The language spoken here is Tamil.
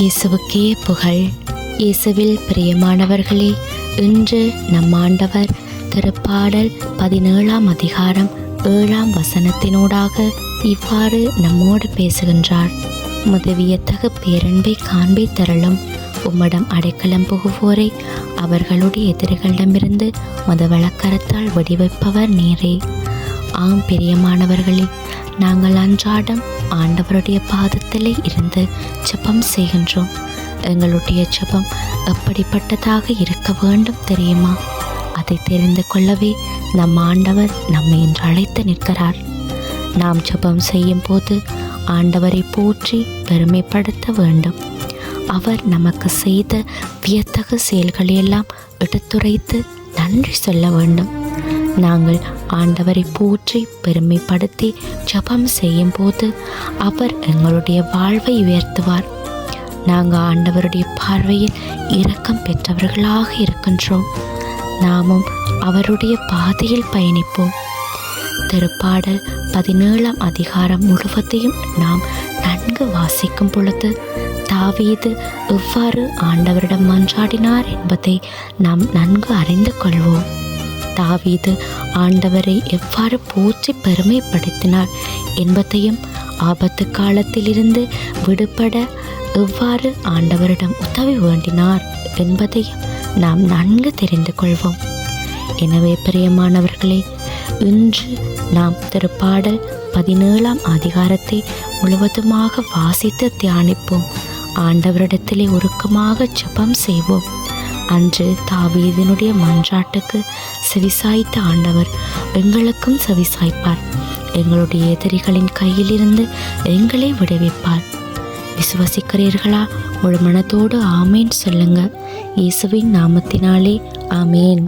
இயேசுவுக்கே புகழ். இயேசுவில் பிரியமானவர்களே இன்று நம் ஆண்டவர் திருப்பாடல் பதினேழாம் அதிகாரம் ஏழாம் வசனத்தினூடாக இவ்வாறு நம்மோடு பேசுகின்றார். முதவியத்தகு பேரன்பை காண்பை தரலும் உம்மிடம் அடைக்கலம் புகுவோரை அவர்களுடைய எதிரிகளிடமிருந்து மதவளக்கரத்தால் வடிவைப்பவர் நீரே. ஆம் பிரியமானவர்களே நாங்கள் அன்றாடம் ஆண்டவருடைய பாதத்திலே இருந்து ஜெபம் செய்கின்றோம். எங்களுடைய ஜெபம் எப்படிப்பட்டதாக இருக்க வேண்டும் தெரியுமா? அதை தெரிந்து கொள்ளவே நம் ஆண்டவர் நம்மை இன்று அழைத்து நிற்கிறார். நாம் ஜெபம் செய்யும் போது ஆண்டவரை போற்றி பெருமைப்படுத்த வேண்டும். அவர் நமக்கு செய்த வியத்தகு செயல்களையெல்லாம் எடுத்துரைத்து நன்றி சொல்ல வேண்டும். நாங்கள் ஆண்டவரை போற்றி பெருமைப்படுத்தி ஜபம் செய்யும் போது அவர் எங்களுடைய வாழ்வை உயர்த்துவார். நாங்கள் ஆண்டவருடைய பார்வையில் இரக்கம் பெற்றவர்களாக இருக்கின்றோம். நாமும் அவருடைய பாதையில் பயணிப்போம். திருப்பாடல் பதினேழாம் அதிகாரம் முழுவதையும் நாம் நன்கு வாசிக்கும் பொழுது தாவீது எவ்வாறு ஆண்டவரிடம் மன்றாடினார் என்பதை நாம் நன்கு அறிந்து கொள்வோம். தாவீது ஆண்டவரை எவ்வாறு போற்றி பெருமைப்படுத்தினார் என்பதையும் ஆபத்து காலத்திலிருந்து விடுபட எவ்வாறு ஆண்டவரிடம் உதவி வேண்டினார் என்பதையும் நாம் நன்கு தெரிந்து கொள்வோம். எனவே பிரியமானவர்களே இன்று நாம் திருப்பாடல் பதினேழாம் அதிகாரத்தை முழுவதுமாக வாசித்து தியானிப்போம். ஆண்டவரிடத்திலே உருக்கமாக ஜபம் செய்வோம். அன்று தாவீதினுடைய மன்றாட்டுக்கு செவிசாய்த்த ஆண்டவர் எங்களுக்கும் செவிசாய்ப்பார். எங்களுடைய எதிரிகளின் கையிலிருந்து எங்களை விடுவிப்பார். விசுவசிக்கிறீர்களா? முழு மனத்தோடு ஆமேன் சொல்லுங்க. இயேசுவின் நாமத்தினாலே ஆமேன்.